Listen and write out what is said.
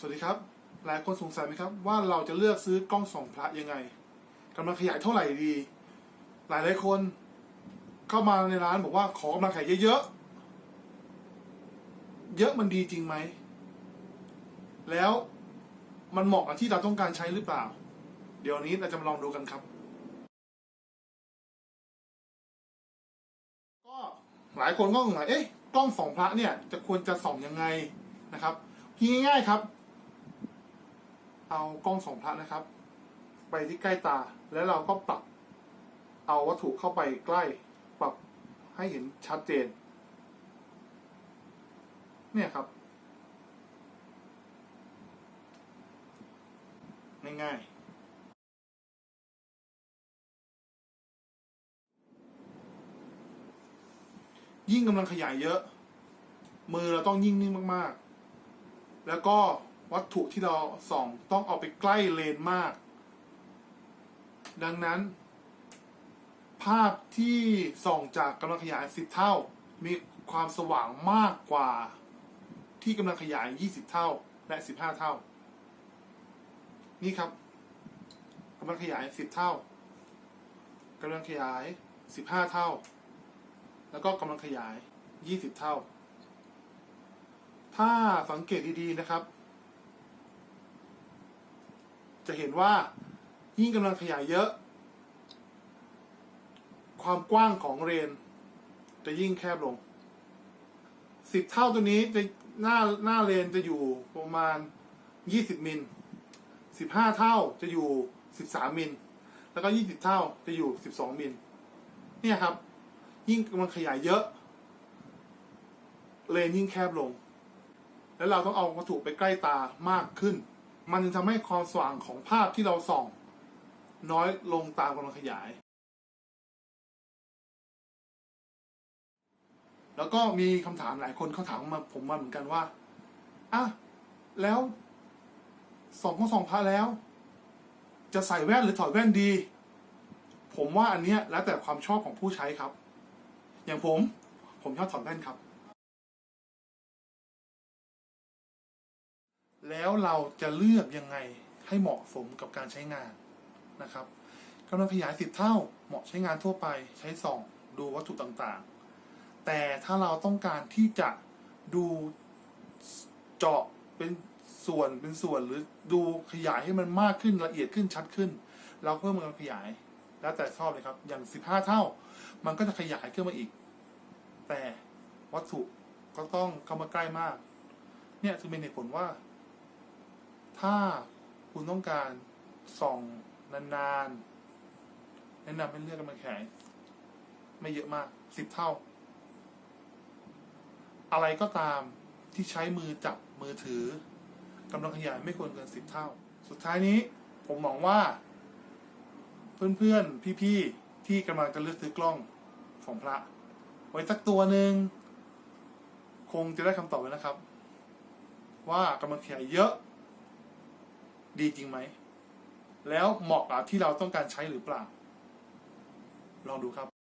สวัสดีครับ หลายคนสงสัยไหมครับ ว่าเราจะเลือกซื้อกล้องส่องพระยังไงกำลังขยายเท่าไหร่ดี หลายหลายคนเข้ามาในร้านบอกว่าขอกำลังขยายเยอะๆเยอะมันดีจริงไหม แล้วมันเหมาะกับที่เราต้องการใช้หรือเปล่า เดี๋ยวนี้เราจะมาลองดูกันครับ ก็หลายคนก็สงสัยเอ๊ะกล้องส่องพระเนี่ยจะควรจะส่องยังไงนะครับง่ายๆครับ เอากล้องส่องพระนะครับ ไปที่ใกล้ตาแล้วเราก็ปรับเอาวัตถุเข้าไปใกล้ปรับให้เห็นชัดเจน เนี่ยครับ ง่ายๆ ยิ่งกำลังขยายเยอะ มือเราต้องยิ่งนิ่งมากๆ แล้วก็ วัตถุที่เราส่องต้องเอาไปใกล้เลนมาก ดังนั้น ภาพที่ส่องจากกำลังขยาย 10 เท่า มีความสว่างมากกว่าที่กำลังขยาย 20 เท่าและ 15 เท่า นี่ครับกำลังขยาย 10 เท่ากำลังขยาย 15 เท่า แล้วก็กำลังขยาย 20 เท่า ถ้าสังเกตดีๆนะครับ จะเห็นว่ายิ่งกำลังขยายเยอะ ความกว้างของเรน จะยิ่งแคบลงสิบเท่าตัวนี้จะหน้าหน้าเรนจะอยู่ประมาณยี่สิบมิลสิบห้าเท่าจะอยู่สิบสามมิลแล้วก็ยี่สิบเท่าจะอยู่สิบสองมิลเนี่ยครับ ยิ่งกำลังขยายเยอะ เลนยิ่งแคบลง แล้วเราต้องเอาวัตถุไปใกล้ตามากขึ้น มันจึงทำให้ความสว่างของภาพที่เราส่อง น้อยลงตามกำลังขยาย แล้วก็มีคำถามหลายคนเขาถามมาผมมาเหมือนกันว่าอะแล้วส่องก็ส่องพระแล้ว จะใส่แว่นหรือถอดแว่นดี ผมว่าอันเนี้ยแล้วแต่ความชอบของผู้ใช้ครับ อย่างผมผมชอบถอดแว่นครับ แล้วเราจะเลือกยังไงให้เหมาะสมกับการใช้งานนะครับกำลังขยายสิบเท่าเหมาะใช้งานทั่วไปใช้ส่องดูวัตถุต่างๆ แต่ถ้าเราต้องการที่จะดูเจาะเป็นส่วนเป็นส่วนหรือดูขยายให้มันมากขึ้นละเอียดขึ้นชัดขึ้น เราเพิ่มกำลังขยาย แล้วแต่ชอบเลยครับ อย่างสิบห้าเท่า มันก็จะขยายขึ้นมาอีก แต่วัตถุก็ต้องเข้ามาใกล้มาก เนี่ยจึงเป็นเหตุผลว่า ถ้าคุณต้องการส่องนานๆแนะนำให้เลือกกำลังแขยไม่เยอะมากสิบเท่า อะไรก็ตามที่ใช้มือจับมือถือกำลังขยายไม่ควรเกินสิบเท่า สุดท้ายนี้ผมมองว่า เพื่อนๆ พี่ๆ ที่กำลังจะเลือกซื้อกล้องของพระ ไว้สักตัวหนึ่งคงจะได้คำตอบแล้วนะครับ ว่ากำลังขยายเยอะ ดีจริงไหม แล้วเหมาะกับที่เราต้องการใช้หรือเปล่า ลองดูครับ